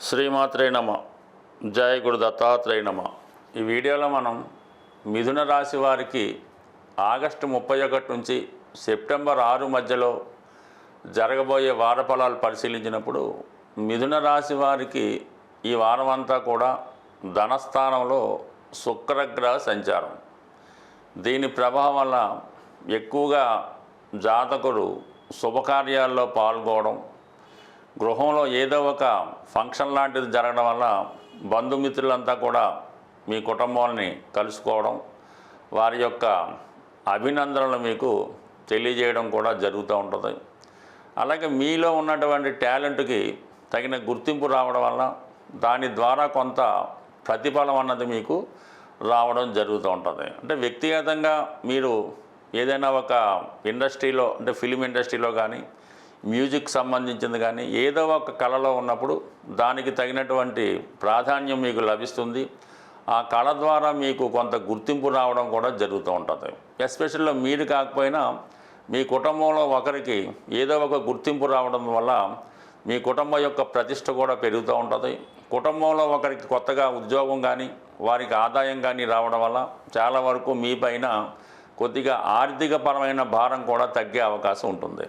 శ్రీమాత్రే నమ. జయ గురు దత్తాత్రేయ నమ. ఈ వీడియోలో మనం మిథున రాశి వారికి ఆగస్టు ముప్పై ఒకటి నుంచి సెప్టెంబర్ ఆరు మధ్యలో జరగబోయే వార ఫలాలు పరిశీలించినప్పుడు మిథున రాశి వారికి ఈ వారం అంతా కూడా ధనస్థానంలో శుక్రగ్రహ సంచారం. దీని ప్రభావం వల్ల ఎక్కువగా జాతకుడు శుభకార్యాల్లో పాల్గొనడం గృహంలో ఏదో ఒక ఫంక్షన్ లాంటిది జరగడం వల్ల బంధుమిత్రులంతా కూడా మీ కుటుంబాన్ని కలుసుకోవడం వారి యొక్క అభినందనలు మీకు తెలియజేయడం కూడా జరుగుతూ ఉంటుంది. అలాగే మీలో ఉన్నటువంటి టాలెంట్కి తగిన గుర్తింపు రావడం వల్ల దాని ద్వారా కొంత ప్రతిఫలం అన్నది మీకు రావడం జరుగుతూ ఉంటుంది. అంటే వ్యక్తిగతంగా మీరు ఏదైనా ఒక ఇండస్ట్రీలో అంటే ఫిలిం ఇండస్ట్రీలో కానీ మ్యూజిక్ సంబంధించింది కానీ ఏదో ఒక కళలో ఉన్నప్పుడు దానికి తగినటువంటి ప్రాధాన్యం మీకు లభిస్తుంది. ఆ కళ ద్వారా మీకు కొంత గుర్తింపు రావడం కూడా జరుగుతూ ఉంటుంది. ఎస్పెషల్లో మీరు కాకపోయినా మీ కుటుంబంలో ఒకరికి ఏదో ఒక గుర్తింపు రావడం వల్ల మీ కుటుంబం యొక్క ప్రతిష్ట కూడా పెరుగుతూ ఉంటుంది. కుటుంబంలో ఒకరికి కొత్తగా ఉద్యోగం కానీ వారికి ఆదాయం కానీ రావడం వల్ల చాలా వరకు మీ పైన కొద్దిగా ఆర్థికపరమైన భారం కూడా తగ్గే అవకాశం ఉంటుంది.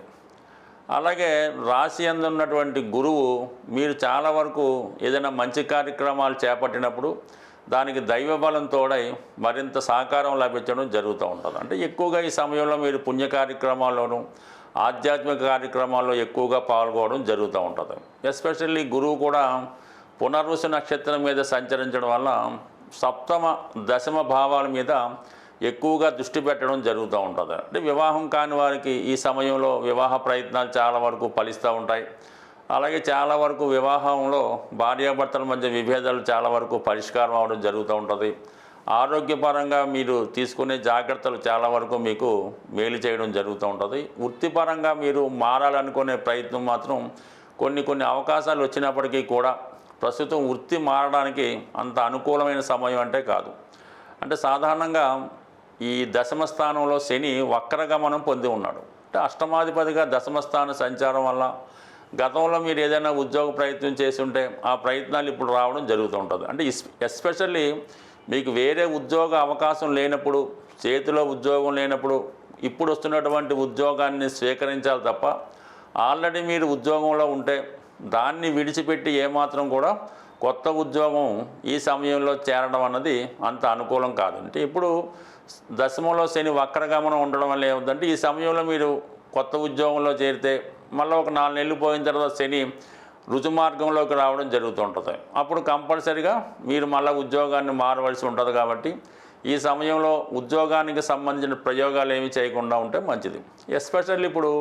అలాగే రాశి అందు ఉన్నటువంటి గురువు మీరు చాలా వరకు ఏదైనా మంచి కార్యక్రమాలు చేపట్టినప్పుడు దానికి దైవ బలం తోడై మరింత సహకారం లభించడం జరుగుతూ ఉంటుంది. అంటే ఎక్కువగా ఈ సమయంలో మీరు పుణ్య కార్యక్రమాల్లోనూ ఆధ్యాత్మిక కార్యక్రమాల్లో ఎక్కువగా పాల్గొనడం జరుగుతూ ఉంటుంది. ఎస్పెషల్లీ గురువు కూడా పునర్వసు నక్షత్రం మీద సంచరించడం వల్ల సప్తమ దశమ భావాల మీద ఎక్కువగా దృష్టి పెట్టడం జరుగుతూ ఉంటుంది. అంటే వివాహం కాని వారికి ఈ సమయంలో వివాహ ప్రయత్నాలు చాలా వరకు ఫలిస్తూ ఉంటాయి. అలాగే చాలా వరకు వివాహంలో భార్యాభర్తల మధ్య విభేదాలు చాలా వరకు పరిష్కారం అవడం జరుగుతూ ఉంటుంది. ఆరోగ్యపరంగా మీరు తీసుకునే జాగ్రత్తలు చాలా వరకు మీకు మేలు చేయడం జరుగుతూ ఉంటుంది. వృత్తిపరంగా మీరు మారాలనుకునే ప్రయత్నం మాత్రం కొన్ని కొన్ని అవకాశాలు వచ్చినప్పటికీ కూడా ప్రస్తుతం వృత్తి మారడానికి అంత అనుకూలమైన సమయం అంటే కాదు. అంటే సాధారణంగా ఈ దశమ స్థానంలో శని వక్రగమనం పొంది ఉన్నాడు. అంటే అష్టమాధిపతిగా దశమస్థాన సంచారం వల్ల గతంలో మీరు ఏదైనా ఉద్యోగ ప్రయత్నం చేసి ఉంటే ఆ ప్రయత్నాలు ఇప్పుడు రావడం జరుగుతూ ఉంటుంది. అంటే ఎస్పెషల్లీ మీకు వేరే ఉద్యోగ అవకాశం లేనప్పుడు చేతిలో ఉద్యోగం లేనప్పుడు ఇప్పుడు వస్తున్నటువంటి ఉద్యోగాన్ని స్వీకరించాలి తప్ప ఆల్రెడీ మీరు ఉద్యోగంలో ఉంటే దాన్ని విడిచిపెట్టి ఏమాత్రం కూడా కొత్త ఉద్యోగం ఈ సమయంలో చేరడం అన్నది అంత అనుకూలం కాదు. అంటే ఇప్పుడు దశమంలో శని వక్రగమనం ఉండడం వల్ల ఏముందంటే ఈ సమయంలో మీరు కొత్త ఉద్యోగంలో చేరితే మళ్ళీ ఒక నాలుగు నెలలు పోయిన తర్వాత శని రుజుమార్గంలోకి రావడం జరుగుతుంటుంది. అప్పుడు కంపల్సరిగా మీరు మళ్ళీ ఉద్యోగాన్ని మారవలసి ఉంటుంది కాబట్టి ఈ సమయంలో ఉద్యోగానికి సంబంధించిన ప్రయోగాలు ఏమి చేయకుండా ఉంటే మంచిది. ఎస్పెషల్లీ ఇప్పుడు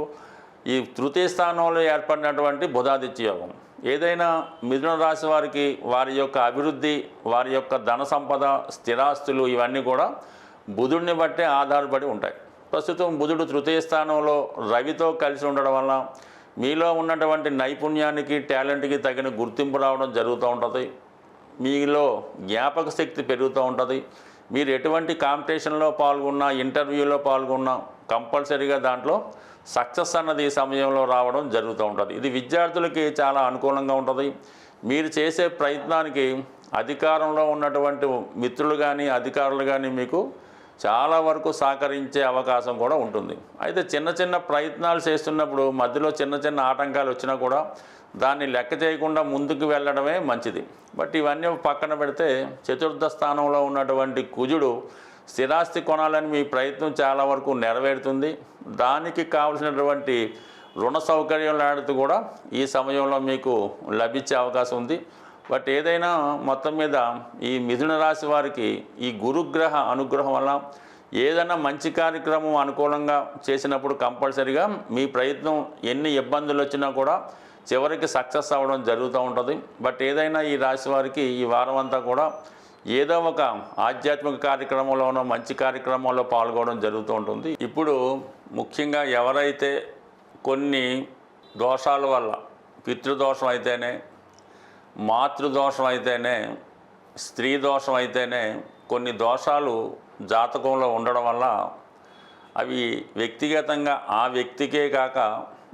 ఈ తృతీయ స్థానంలో ఏర్పడినటువంటి బుధాదిత్య యోగం. ఏదైనా మిథున రాశి వారికి వారి యొక్క అభివృద్ధి వారి యొక్క ధన సంపద స్థిరాస్తులు ఇవన్నీ కూడా బుధుడిని బట్టే ఆధారపడి ఉంటాయి. ప్రస్తుతం బుధుడు తృతీయ స్థానంలో రవితో కలిసి ఉండడం వల్ల మీలో ఉన్నటువంటి నైపుణ్యానికి టాలెంట్కి తగిన గుర్తింపు రావడం జరుగుతూ ఉంటుంది. మీలో జ్ఞాపక శక్తి పెరుగుతూ ఉంటుంది. మీరు ఎటువంటి కాంపిటీషన్లో పాల్గొన్నా ఇంటర్వ్యూలో పాల్గొన్నా కంపల్సరీగా దాంట్లో సక్సెస్ అన్నది ఈ సమయంలో రావడం జరుగుతూ ఉంటుంది. ఇది విద్యార్థులకి చాలా అనుకూలంగా ఉంటుంది. మీరు చేసే ప్రయత్నానికి అధికారంలో ఉన్నటువంటి మిత్రులు కానీ అధికారులు కానీ మీకు చాలా వరకు సహకరించే అవకాశం కూడా ఉంటుంది. అయితే చిన్న చిన్న ప్రయత్నాలు చేస్తున్నప్పుడు మధ్యలో చిన్న చిన్న ఆటంకాలు వచ్చినా కూడా దాన్ని లెక్క చేయకుండా ముందుకు వెళ్ళడమే మంచిది. బట్ ఇవన్నీ పక్కన పెడితే చతుర్థ స్థానంలో ఉన్నటువంటి కుజుడు స్థిరాస్తి కొనాలని మీ ప్రయత్నం చాలా వరకు నెరవేరుతుంది. దానికి కావలసినటువంటి రుణ సౌకర్యం లాంటిది కూడా ఈ సమయంలో మీకు లభించే అవకాశం ఉంది. బట్ ఏదైనా మొత్తం మీద ఈ మిథున రాశి వారికి ఈ గురుగ్రహ అనుగ్రహం వల్ల ఏదైనా మంచి కార్యక్రమం అనుకూలంగా చేసినప్పుడు కంపల్సరిగా మీ ప్రయత్నం ఎన్ని ఇబ్బందులు వచ్చినా కూడా చివరికి సక్సెస్ అవ్వడం జరుగుతూ ఉంటుంది. బట్ ఏదైనా ఈ రాశి వారికి ఈ వారం అంతా కూడా ఏదో ఒక ఆధ్యాత్మిక కార్యక్రమంలోనో మంచి కార్యక్రమంలో పాల్గొనడం జరుగుతూ ఉంటుంది. ఇప్పుడు ముఖ్యంగా ఎవరైతే కొన్ని దోషాల వల్ల పితృదోషం అయితేనే మాతృదోషం అయితేనే స్త్రీ దోషం అయితేనే కొన్ని దోషాలు జాతకంలో ఉండడం వల్ల అవి వ్యక్తిగతంగా ఆ వ్యక్తికే కాక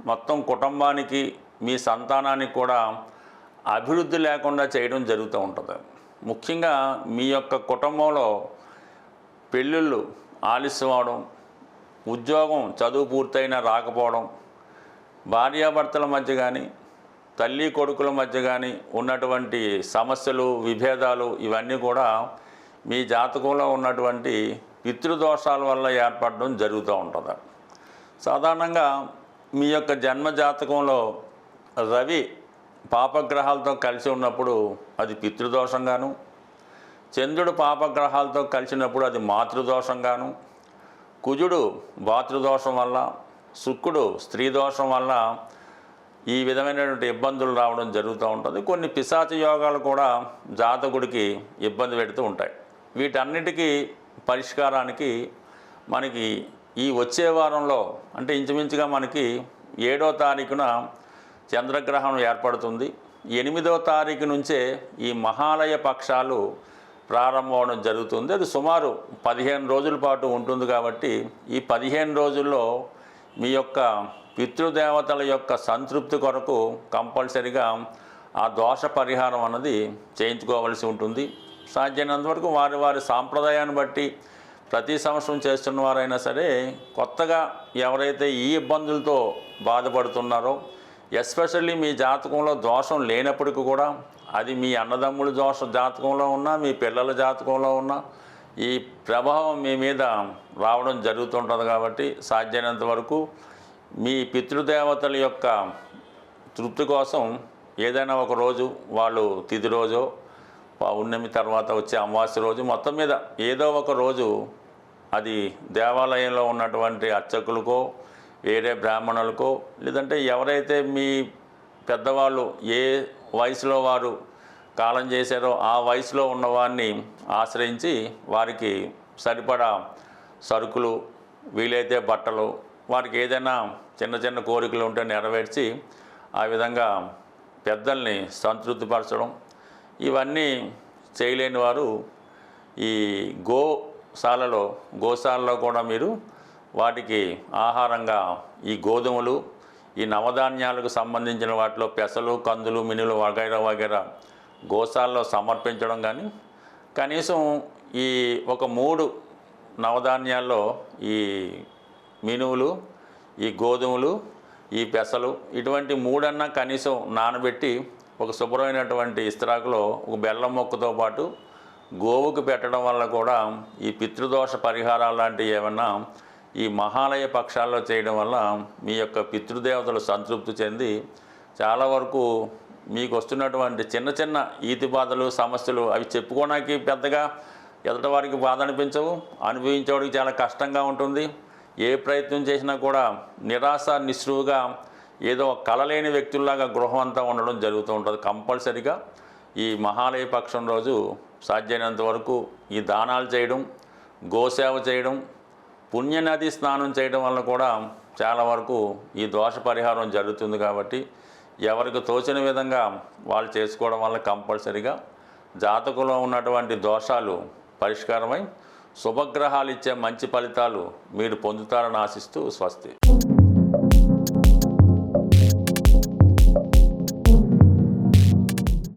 మొత్తం కుటుంబానికి మీ సంతానానికి కూడా అభివృద్ధి లేకుండా చేయడం జరుగుతూ ఉంటుంది. ముఖ్యంగా మీ యొక్క కుటుంబంలో పెళ్ళిళ్ళు ఆలస్యం అవడం ఉద్యోగం చదువు పూర్తయినా రాకపోవడం భార్యాభర్తల మధ్య కానీ తల్లి కొడుకుల మధ్య కానీ ఉన్నటువంటి సమస్యలు విభేదాలు ఇవన్నీ కూడా మీ జాతకంలో ఉన్నటువంటి పితృదోషాల వల్ల ఏర్పడడం జరుగుతూ ఉంటుంది. సాధారణంగా మీ యొక్క జన్మ జాతకంలో రవి పాపగ్రహాలతో కలిసి ఉన్నప్పుడు అది పితృదోషంగాను చంద్రుడు పాపగ్రహాలతో కలిసినప్పుడు అది మాతృదోషంగాను కుజుడు భాతృదోషం వల్ల శుక్రుడు స్త్రీ దోషం వల్ల ఈ విధమైనటువంటి ఇబ్బందులు రావడం జరుగుతూ ఉంటుంది. కొన్ని పిశాచ యోగాలు కూడా జాతకుడికి ఇబ్బంది పెడుతూ ఉంటాయి. వీటన్నిటికీ పరిష్కారానికి మనకి ఈ వచ్చే వారంలో అంటే ఇంచుమించుగా మనకి ఏడో తారీఖున చంద్రగ్రహణం ఏర్పడుతుంది. ఎనిమిదో తారీఖు నుంచే ఈ మహాలయ పక్షాలు ప్రారంభం అవడం జరుగుతుంది. అది సుమారు పదిహేను రోజుల పాటు ఉంటుంది కాబట్టి ఈ పదిహేను రోజుల్లో మీ యొక్క పితృదేవతల యొక్క సంతృప్తి కొరకు కంపల్సరిగా ఆ దోష పరిహారం అన్నది చేయించుకోవలసి ఉంటుంది. సాధ్యమైనంత వరకు వారి వారి సాంప్రదాయాన్ని బట్టి ప్రతి సంవత్సరం చేస్తున్న వారైనా సరే కొత్తగా ఎవరైతే ఈ ఇబ్బందులతో బాధపడుతున్నారో ఎస్పెషల్లీ మీ జాతకంలో దోషం లేనప్పటికీ కూడా అది మీ అన్నదమ్ముల దోష జాతకంలో ఉన్నా మీ పిల్లల జాతకంలో ఉన్నా ఈ ప్రభావం మీ మీద రావడం జరుగుతుంటుంది కాబట్టి సాధ్యమైనంత వరకు మీ పితృదేవతల యొక్క తృప్తి కోసం ఏదైనా ఒక రోజు వాళ్ళు తిది రోజో పౌర్ణమి తర్వాత వచ్చే అమావాస్య రోజు మొత్తం మీద ఏదో ఒక రోజు అది దేవాలయంలో ఉన్నటువంటి అర్చకులకో వేరే బ్రాహ్మణులకో లేదంటే ఎవరైతే మీ పెద్దవాళ్ళు ఏ వయసులో వారు కాలం చేశారో ఆ వయసులో ఉన్నవారిని ఆశ్రయించి వారికి సరిపడా సరుకులు వీలైతే బట్టలు వారికి ఏదైనా చిన్న చిన్న కోరికలు ఉంటే నెరవేర్చి ఆ విధంగా పెద్దల్ని సంతృప్తిపరచడం. ఇవన్నీ చేయలేని వారు ఈ గోశాలలో గోశాలలో కూడా మీరు వాటికి ఆహారంగా ఈ గోధుమలు ఈ నవధాన్యాలకు సంబంధించిన వాటిలో పెసలు కందులు మినులు వగైరా వగైరా గోశాలలో సమర్పించడం కానీ కనీసం ఈ ఒక మూడు నవధాన్యాల్లో ఈ మినువులు ఈ గోధుమలు ఈ పెసలు ఇటువంటి మూడన్నా కనీసం నానబెట్టి ఒక శుభ్రమైనటువంటి ఇస్త్రాకులో ఒక బెల్లం మొక్కతో పాటు గోవుకు పెట్టడం వల్ల కూడా ఈ పితృదోష పరిహారాలు లాంటివి ఏమన్నా ఈ మహాలయ పక్షాల్లో చేయడం వల్ల మీ యొక్క పితృదేవతలు సంతృప్తి చెంది చాలా వరకు మీకు వస్తున్నటువంటి చిన్న చిన్న ఈతి బాధలు సమస్యలు అవి చెప్పుకోవడానికి పెద్దగా ఎదుటి వారికి బాధ అనిపించవు. అనుభవించేవాడికి చాలా కష్టంగా ఉంటుంది. ఏ ప్రయత్నం చేసినా కూడా నిరాశ నిస్రువుగా ఏదో కలలేని వ్యక్తుల్లాగా గృహం అంతా ఉండడం జరుగుతూ ఉంటుంది కంపల్సరిగా. ఈ మహాలయ పక్షం రోజు సాధ్యమైనంత వరకు ఈ దానాలు చేయడం గోసేవ చేయడం పుణ్యనది స్నానం చేయడం వల్ల కూడా చాలా వరకు ఈ దోష పరిహారం జరుగుతుంది కాబట్టి ఎవరికి తోచిన విధంగా వాళ్ళు చేసుకోవడం వల్ల కంపల్సరిగా జాతకంలో ఉన్నటువంటి దోషాలు పరిష్కారమై శుభగ్రహాలు ఇచ్చే మంచి ఫలితాలు మీరు పొందుతారని ఆశిస్తూ స్వస్తి.